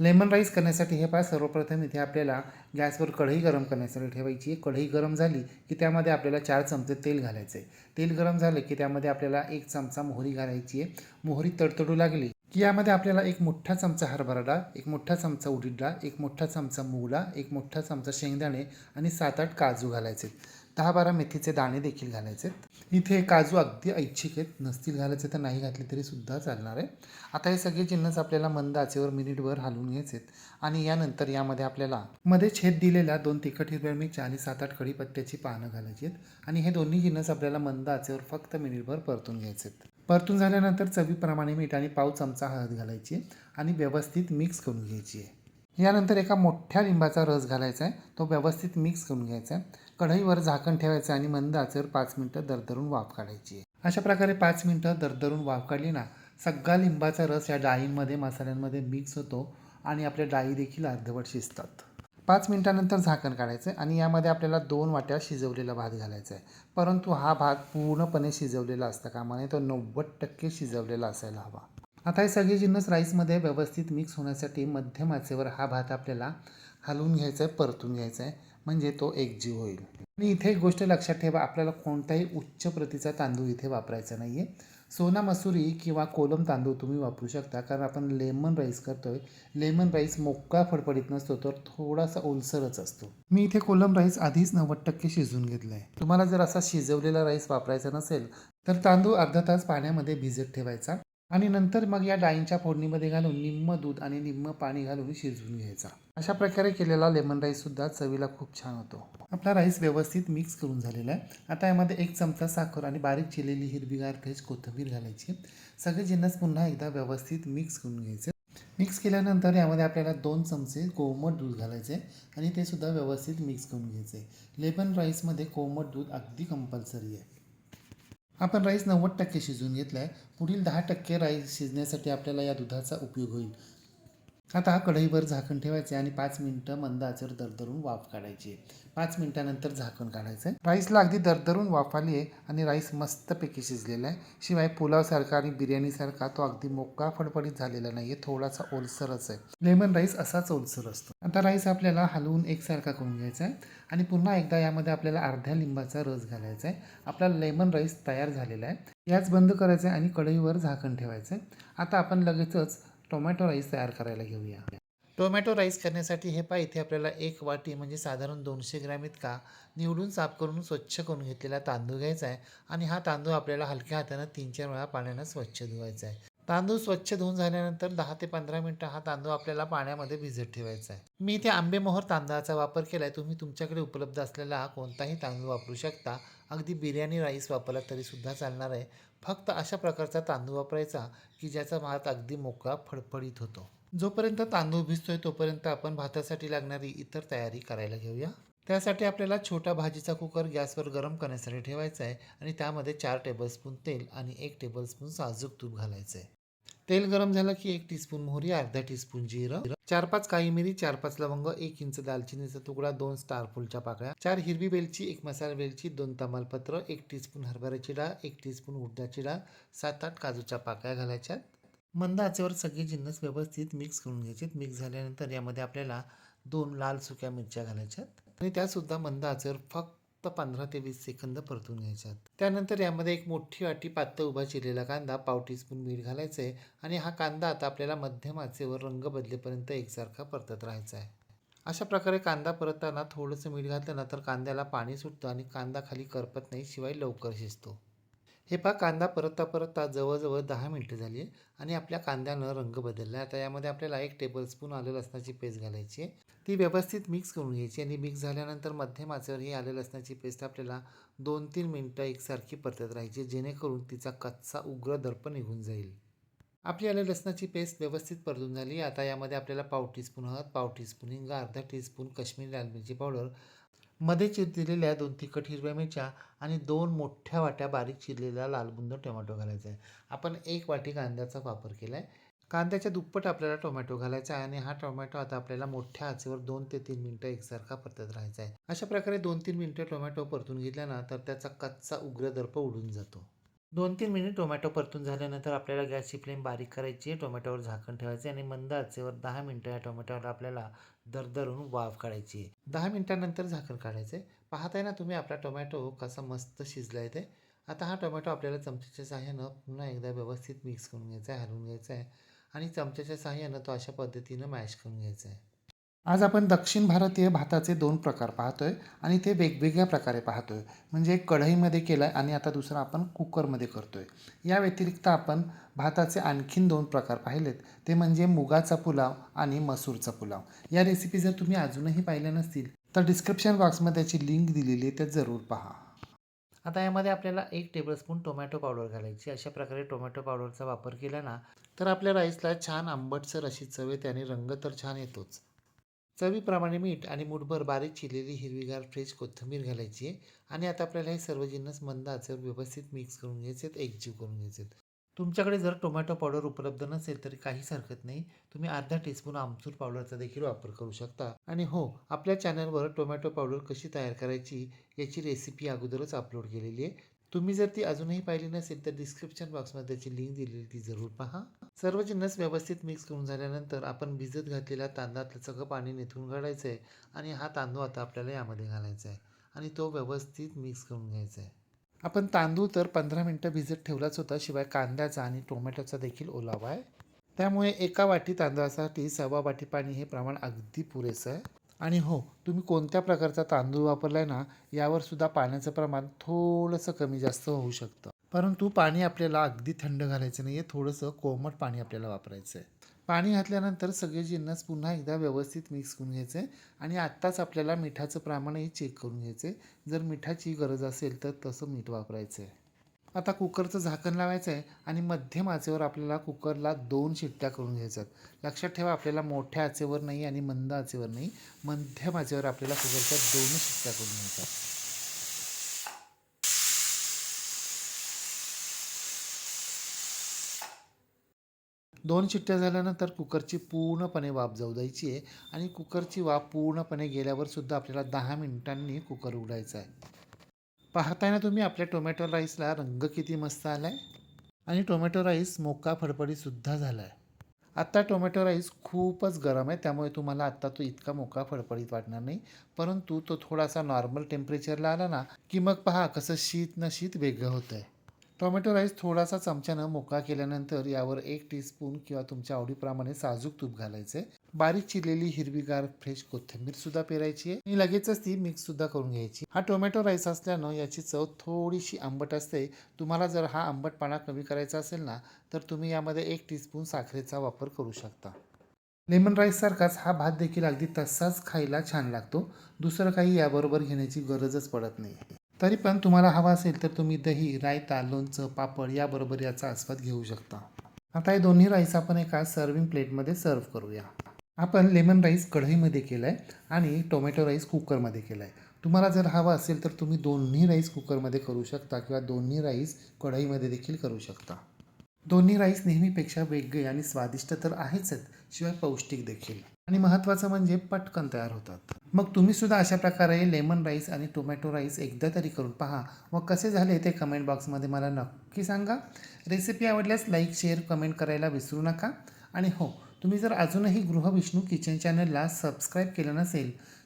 Lemon rice करण्यासाठी हे पहा सर्वप्रथम इथे आपल्याला गॅसवर कढई गरम करण्यासाठी ठेवायची आहे. कढई गरम झाली की त्यामध्ये आपल्याला चार चमचे तेल घालायचं आहे. तेल गरम झालं की त्यामध्ये आपल्याला एक चमचा मोहरी घालायची आहे. मोहरी तडतडू लागली की यामध्ये आपल्याला एक मोठा चमचा हरभरा डाळ एक मोठा चमचा उडीद डाळ एक मोठा चमचा मूग डाळ एक मोठा चमचा शेंगदाणे आणि सात आठ काजू घालायचे दहा बारा मेथीचे दाणे देखील घालायचे इथे काजू अगदी ऐच्छिक आहेत. नसतील घालायचे तर नाही घातले तरी सुद्धा चालणार आहे. आता हे सगळे जिन्नस आपल्याला मंद आचेवर मिनिटभर हलवून घ्यायचे आणि यानंतर यामध्ये आपल्याला मध्ये छेद दिलेल्या दोन तिखट हिरव्या मिरच्या आणि सात आठ कढीपत्त्याची पानं घालायची आहेत. आणि हे दोन्ही जिन्नस आपल्याला मंद आचेवर फक्त मिनिटभर परतून घ्यायचे आहेत परतून झाल्यानंतर चवीप्रमाणे मीठ आणि पाव चमचा हळद घालायची आहे आणि व्यवस्थित मिक्स करून घ्यायची आहे. यानंतर एका मोठ्या लिंबाचा रस घालायचा आहे. तो व्यवस्थित मिक्स करून घ्यायचा आहे. कढईवर झाकण ठेवायचं आणि मंद आचेवर पाच मिनटं दरदरून वाफ काढायची. आहे अशा प्रकारे पाच मिनटं दरदरून वाफ काढली ना सगळा लिंबाचा रस या डाळींमध्ये मसाल्यांमध्ये मिक्स होतो आणि आपल्या डाळी देखील अर्धवट शिजतात. पाच मिनटानंतर झाकण काढायचं आहे आणि यामध्ये आपल्याला दोन वाट्या शिजवलेला भात घालायचा आहे. परंतु हा भात पूर्णपणे शिजवलेला असता कामाने तो नव्वद टक्के शिजवलेला असायला हवा. आता हे सगळे जिन्नस राईसमध्ये व्यवस्थित मिक्स होण्यासाठी मध्यम आचेवर हा भात आपल्याला हलवून घ्यायचा आहे परतून घ्यायचा आहे. म्हणजे तो एक जीव होईल. आणि इथे एक गोष्ट लक्षात ठेवा आपल्याला कोणताही उच्च प्रतीचा तांदूळ इथे वापरायचा नाही आहे सोना मसुरी किंवा कोलम तांदूळ तुम्ही वापरू शकता कारण आपण लेमन राईस करतोय. लेमन राईस मोकळा फडफडीत नसतो तर थोडासा ओलसरच असतो. मी इथे कोलम राईस आधीच नव्वद टक्के शिजवून घेतला आहे तुम्हाला जर असा शिजवलेला राईस वापरायचा नसेल तर तांदूळ अर्धा तास पाण्यामध्ये भिजत ठेवायचा. आणि नंतर मग या डाळींच्या फोडणीमध्ये घालून निम्म दूध आणि निम्म पाणी घालून शिजवून घ्यायचा. अशा प्रकारे केलेला लेमन राईससुद्धा चवीला खूप छान होतो. आपला राईस व्यवस्थित मिक्स करून झालेला आहे. आता यामध्ये एक चमचा साखर आणि बारीक चिरलेली हिरवीगार फ्रेश कोथिंबीर घालायची सगळे जिन्नस पुन्हा एकदा व्यवस्थित मिक्स करून घ्यायचे मिक्स केल्यानंतर यामध्ये आपल्याला दोन चमचे कोमट दूध घालायचे आणि ते सुद्धा व्यवस्थित मिक्स करून घ्यायचे लेमन राईसमध्ये कोमट दूध अगदी कंपल्सरी आहे. आपण राईस नव्वद टक्के शिजवून घेतला आहे पुढील दहा टक्के राईस शिजण्यासाठी आपल्याला या दुधाचा उपयोग होईल. आता हा कढईवर झाकण ठेवायचे आणि पाच मिनटं मंद आचेवर दरदरून वाफ काढायची पाच मिनटानंतर झाकण काढायचं आहे राईसला अगदी दरदरून वाफ आली आहे आणि राईस मस्तपैकी शिजलेला आहे. शिवाय पुलावसारखा आणि बिर्याणीसारखा तो अगदी मोकळा फडफडीत झालेला नाही आहे थोडासा ओलसरच आहे. लेमन राईस असाच ओलसर असतो. आता राईस आपल्याला हलवून एकसारखा करून घ्यायचा आहे आणि पुन्हा एकदा यामध्ये आपल्याला अर्ध्या लिंबाचा रस घालायचा आहे. आपला लेमन राईस तयार झालेला आहे. याच बंद करायचं आहे आणि कढईवर झाकण ठेवायचं आहे. आता आपण लगेचच टोमॅटो राईस तयार करायला घेऊया. टोमॅटो राईस करण्यासाठी हे पहा इथे आपल्याला एक वाटी म्हणजे साधारण दोनशे ग्रॅम इतका निवडून साफ करून स्वच्छ करून घेतलेला तांदूळ घ्यायचा आहे. आणि हा तांदूळ आपल्याला हलक्या हातानं तीन चार वेळा पाण्यानं स्वच्छ धुवायचा आहे. तांदूळ स्वच्छ धुवून झाल्यानंतर दहा ते पंधरा मिनटं हा तांदूळ आपल्याला पाण्यामध्ये भिजत ठेवायचा आहे. मी इथे आंबेमोहर तांदळाचा वापर केला आहे तुम्ही तुमच्याकडे उपलब्ध असलेला कोणताही तांदूळ वापरू शकता. अगदी बिर्याणी राईस वापरला तरीसुद्धा चालणार आहे. फक्त अशा प्रकारचा तांदूळ वापरायचा की ज्याचा भात अगदी मोकळा फडफडीत होतो. जोपर्यंत तांदूळ भिजतोय तोपर्यंत आपण भातासाठी लागणारी इतर तयारी करायला घेऊया. त्यासाठी आपल्याला छोटा भाजीचा कुकर गॅसवर गरम करण्यासाठी ठेवायचा आहे आणि त्यामध्ये चार टेबलस्पून तेल आणि एक टेबलस्पून साजूक तूप घालायचं आहे. तेल गरम झालं की एक टीस्पून मोहरी अर्धा टीस्पून जिरं चार पाच काळी मिरी चार पाच लवंग एक इंच दालचिनीचा तुकडा दोन स्टार फुलच्या पाकळ्या चार हिरवी वेलची एक मसाला वेलची दोन तमालपत्र एक टीस्पून हरभऱ्याची डाळ एक टीस्पून उडदाची डाळ सात आठ काजूच्या पाकळ्या घालायच्या मंद आचेवर सगळे जिन्नस व्यवस्थित मिक्स करून घ्यायचे मिक्स झाल्यानंतर यामध्ये आपल्याला दोन लाल सुक्या मिरच्या घालायच्यात. आणि त्यासुद्धा मंद आचेवर फक्त पंधरा ते वीस सेकंद परतून घ्यायच्यात. त्यानंतर यामध्ये एक मोठी वाटी पातळ उभा चिरलेला कांदा पाव टीस्पून मीठ घालायचं आहे आणि हा कांदा आता आपल्याला मध्यम आचेवर रंग बदलेपर्यंत एकसारखा परतत राहायचा आहे अशा प्रकारे कांदा परतताना थोडंसं मीठ घातलं ना तर कांद्याला पाणी सुटतं आणि कांदा खाली करपत नाही शिवाय लवकर शिजतो. हे पहा कांदा परतता परतता जवळजवळ दहा मिनटं झाली आहे आणि आपल्या कांद्यानं रंग बदलला आहे. आता यामध्ये आपल्याला एक टेबलस्पून आलं लसणाची पेस्ट घालायची आहे. ती व्यवस्थित मिक्स करून घ्यायची आणि मिक्स झाल्यानंतर मध्यम आचेवर ही आलं लसणाची पेस्ट आपल्याला दोन तीन मिनटं एकसारखी परतत राहायची जेणेकरून तिचा कच्चा उग्र दर्प निघून जाईल. आपली आलं लसणाची पेस्ट व्यवस्थित परतून झाली आता यामध्ये आपल्याला पाव टीस्पून हळद पाव टीस्पून हिंग अर्धा टीस्पून काश्मीरी लाल मिरची पावडर मध्ये चिरलेल्या दोन तिखट हिरव्या मिरच्या आणि दोन मोठ्या वाट्या बारीक चिरलेला लालबुंद टोमॅटो घालायचा आहे. आपण एक वाटी कांद्याचा वापर केला आहे कांद्याच्या दुप्पट आपल्याला टोमॅटो घालायचा आहे आणि हा टोमॅटो आता आपल्याला मोठ्या आचेवर दोन ते तीन मिनटं एकसारखा परतत राहायचा आहे. अशा प्रकारे दोन तीन मिनटं टोमॅटो परतून घेतल्यानंतर त्याचा कच्चा उग्र दर्प उडून जातो. दोन तीन मिनिट टोमॅटो परतून झाल्यानंतर आपल्याला गॅसची फ्लेम बारीक करायची आहे. टोमॅटोवर झाकण ठेवायचे आणि मंद आचेवर दहा मिनटं या टोमॅटोवर आपल्याला दरदरून वाफ काढायची आहे. दहा मिनटानंतर झाकण काढायचं आहे. पाहताय ना तुम्ही आपला टोमॅटो कसा मस्त शिजला आहे ते? आता हा टोमॅटो आपल्याला चमच्याच्या साह्यानं पुन्हा एकदा व्यवस्थित मिक्स करून घ्यायचा आहे हलवून घ्यायचा आहे आणि चमच्याच्या सहाय्यानं तो अशा पद्धतीनं मॅश करून घ्यायचा आहे. आज आपण दक्षिण भारतीय भाताचे दोन प्रकार पाहतोय आणि ते वेगवेगळ्या प्रकारे पाहतोय. म्हणजे एक कढईमध्ये केलं आहे आणि आता दुसरा आपण कुकरमध्ये करतोय. या व्यतिरिक्त आपण भाताचे आणखीन दोन प्रकार पाहिलेत. ते म्हणजे मुगाचा पुलाव आणि मसूरचा पुलाव. या रेसिपी जर तुम्ही अजूनही पाहिल्या नसतील तर डिस्क्रिप्शन बॉक्समध्ये त्याची लिंक दिलेली आहे ते जरूर पहा. आता यामध्ये आपल्याला एक टेबलस्पून टोमॅटो पावडर घालायची अशा प्रकारे टोमॅटो पावडरचा वापर केला ना तर आपल्या राईसला छान आंबटसर अशी चव येते आणि रंग तर छान येतोच. चवीप्रमाणे मीठ आणि मुठभर बारीक चिरलेली हिरवीगार फ्रेश कोथिंबीर घालायची आहे. आणि आता आपल्याला हे सर्व जिन्नस मंद आचेवर व्यवस्थित मिक्स करून घ्यायचे आहेत एकजीव करून घ्यायचे आहेत. तुमच्याकडे जर टोमॅटो पावडर उपलब्ध नसेल तरी काहीच हरकत नाही. तुम्ही अर्धा टीस्पून आमचूर पावडरचा देखील वापर करू शकता. आणि हो आपल्या चॅनलवर टोमॅटो पावडर कशी तयार करायची याची रेसिपी अगोदरच अपलोड केलेली आहे. तुम्ही जर ती अजूनही पाहिली नसेल तर डिस्क्रिप्शन बॉक्समध्ये त्याची लिंक दिलेली ती जरूर पहा. सर्व जिन्नस व्यवस्थित मिक्स करून झाल्यानंतर आपण भिजत घातलेला तांदळातलं सगळं पाणी निथून काढायचं आहे आणि हा तांदूळ आता आपल्याला यामध्ये घालायचा आहे आणि तो व्यवस्थित मिक्स करून घ्यायचा आहे आपण तांदूळ तर पंधरा मिनटं भिजत ठेवलाच होता शिवाय कांद्याचा आणि टोमॅटोचा देखील ओलावा आहे. त्यामुळे एका वाटी तांदळासाठी सव्वा वाटी पाणी हे प्रमाण अगदी पुरेसं आहे. आणि हो तुम्ही कोणत्या प्रकारचा तांदूळ वापरला आहे ना यावर सुद्धा पाण्याचं प्रमाण थोडंसं कमी जास्त होऊ शकतं. परंतु पाणी आपल्याला अगदी थंड घालायचं नाही आहे थोडंसं कोमट पाणी आपल्याला वापरायचं आहे पाणी घातल्यानंतर सगळे जिन्नस पुन्हा एकदा व्यवस्थित मिक्स करून घ्यायचे आणि आत्ताच आपल्याला मिठाचं प्रमाणही चेक करून घ्यायचे. जर मिठाची गरज असेल तर तसं मीठ वापरायचं आहे आता कुकरचं झाकण लावायचं आहे आणि मध्यम आचेवर आपल्याला कुकरला दोन शिट्ट्या करून घ्यायच्यात. लक्षात ठेवा आपल्याला मोठ्या आचेवर नाही आणि मंद आचेवर नाही मध्यम आचेवर आपल्याला कुकरच्या दोन शिट्ट्या करून घ्यायच्या दोन शिट्ट्या झाल्यानंतर कुकरची पूर्णपणे वाफ जाऊ द्यायची आहे आणि कुकरची वाफ पूर्णपणे गेल्यावर सुद्धा आपल्याला दहा मिनिटांनी कुकर उघडायचा आहे. पाहताय ना तुम्ही आपल्या टोमॅटो राईसला रंग किती मस्त आला आहे आणि टोमॅटो राईस मोका फडफडीतसुद्धा झाला आहे आत्ता टोमॅटो राईस खूपच गरम आहे त्यामुळे तुम्हाला आत्ता तो इतका मोका फडफडीत वाटणार नाही. परंतु तो थोडासा नॉर्मल टेम्परेचरला आला ना की मग पहा कसं शीत न शीत वेगळं होतं आहे टोमॅटो राईस थोडासा चमच्यानं मोकळा केल्यानंतर यावर एक टीस्पून किंवा तुमच्या आवडीप्रमाणे साजूक तूप घालायचे बारीक चिरलेली हिरवीगार फ्रेश कोथिंबीर सुद्धा पेरायची आहे. आणि लगेचच ती मिक्स सुद्धा करून घ्यायची. हा टोमॅटो राईस असल्यानं याची चव थोडीशी आंबट असते. तुम्हाला जर हा आंबटपणा कमी करायचा असेल ना तर तुम्ही यामध्ये एक टीस्पून साखरेचा वापर करू शकता. लेमन राईससारखाच हा भात देखील अगदी तसाच खायला छान लागतो. दुसरं काही याबरोबर घेण्याची गरजच पडत नाही. तरी पण तुम्हाला हवा असेल तर तुम्ही दही रायता लोणचं पापड याबरोबर याचा आस्वाद घेऊ शकता. आता हे दोन्ही राईस आपण एका सर्विंग प्लेटमध्ये सर्व करूया. आपण लेमन राईस कढईमध्ये केला आहे आणि टोमॅटो राईस कुकरमध्ये केला आहे तुम्हाला जर हवा असेल तर तुम्ही दोन्ही राईस कुकरमध्ये करू शकता किंवा दोन्ही राईस कढईमध्ये देखील करू शकता. दोन्ही राईस नेहमीपेक्षा वेगळे आणि स्वादिष्ट तर आहेच आहेत शिवाय पौष्टिक देखील. आणि महत्त्वाचं म्हणजे पटकन तयार होतात. मग तुम्ही सुद्धा अशा प्रकारे लेमन राईस आणि टोमॅटो राईस एकदा तरी करून पहा. व कसे झाले ते कमेंट बॉक्समध्ये मला नक्की सांगा. रेसिपी आवडल्यास लाईक शेअर कमेंट करायला विसरू नका. आणि हो तुम्ही जर अजूनही गृहविष्णू किचन चॅनलला सबस्क्राईब केलं नसेल